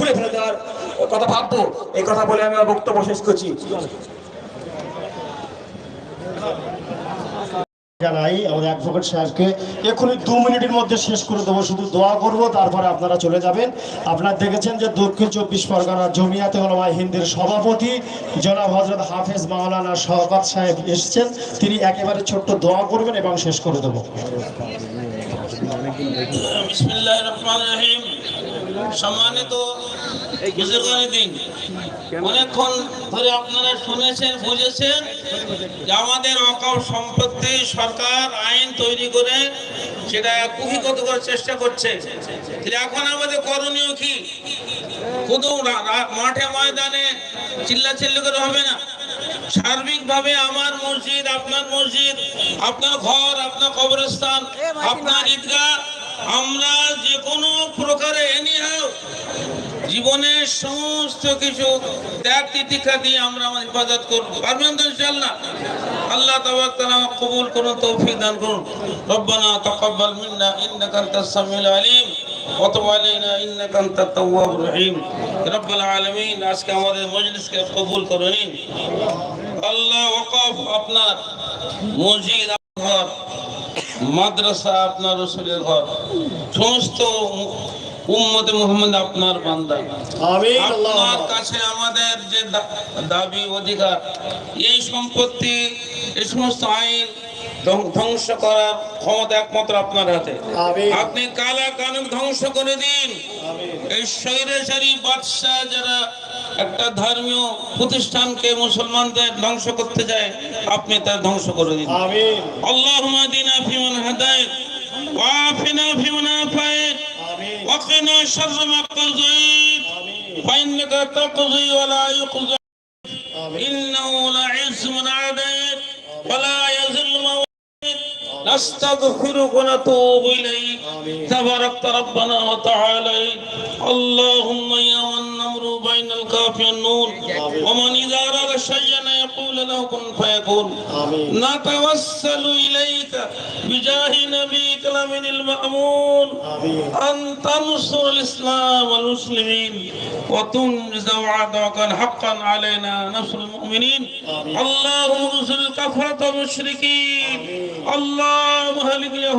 ছুঁড়ে ফেলে দেওয়ার কথা ভাববো। এই কথা বলে আমি আমার বক্তব্য শেষ করছি। জানাই আমাদের অ্যাডভোকেট সাহেবকে এক্ষুনি দু মিনিটের মধ্যে শেষ করে দেবো শুধু দোয়া করব তারপরে আপনারা চলে যাবেন। আপনারা দেখেছেন যে দক্ষিণ চব্বিশ পরগনার জমিয়াতে ওলামা হিন্দের সভাপতি জনাব হজরত হাফেজ মাওলানা শওকত সাহেব এসেছেন। তিনি একেবারে ছোট্ট দোয়া করবেন এবং শেষ করে দেবো। সম্মানিত অনেকক্ষণ ধরে আপনারা শুনেছেন, বুঝেছেন যে আমাদের অকাল সম্পত্তি সরকার আইন তৈরি করে সেটা কুহিগত করার চেষ্টা করছে। এখন আমাদের করণীয় কি? রা- মাঠে ময়দানে চিল্লা চিল্লি করে হবে না। সার্বিকভাবে আমার মসজিদ, আপনার মসজিদ, আপনার ঘর, আপনার কবরস্থান জীবনের সমস্ত কিছু ত্যাগ তিতিক্ষা দিয়ে আমরা আমার ইবাদত করব। পারবেন তো ইনশাআল্লাহ? আল্লাহ তাআলা কবুল করুন, তৌফিক দান করুন। রব্বানা তাকাব্বাল মিন্না, ইন্নাকা আনতাস সামিউল আলিম, ওয়া তুব আলাইনা, ইন্নাকা আনতাত তাওয়াবুর রহিম। রব্বুল আলামিন, আজকে আমাদের মজলিসকে কবুল করে নিন আল্লাহ ওয়াকফ, আপনার মসজিদ ঘর মাদ্রাসা, আপনার রসুলের ঘর, সমস্ত উম্মতে মোহাম্মদ আপনার বান্দা। আপনার কাছে আমাদের যে দাবি অধিকার এই সম্পত্তি এই সমস্ত আইন ধ্বংস করার ক্ষমতা একমাত্র আপনার হাতে। আপনি কালা কানুন ধ্বংস করে দিন। এই শৈরেশারী বাদশাহ যারা একটা ধর্মীয় প্রতিষ্ঠানকে মুসলমানদের ধ্বংস করতে যায় আপনি তা ধ্বংস করে দিন। আল্লাহ দিন আফিমান হাদায়ত شر ما قضيت فإنك تقضي ولا يقضى إنه لا عز من عديت ولا يزل مواليت نستغفرك ونتوب إليك تباركت ربنا وتعالى اللهم يا من نمر بين الكاف والنور ومن إذا أراد شيئا يقول له كن فيكون نتوسل إليك بجاه نبي الأمين المأمون آمين. أن تنصر الإسلام والمسلمين وتنجز وعدك حقا علينا نصر المؤمنين آمين. اللهم انصر الكفرة والمشركين اللهم هلك اليهود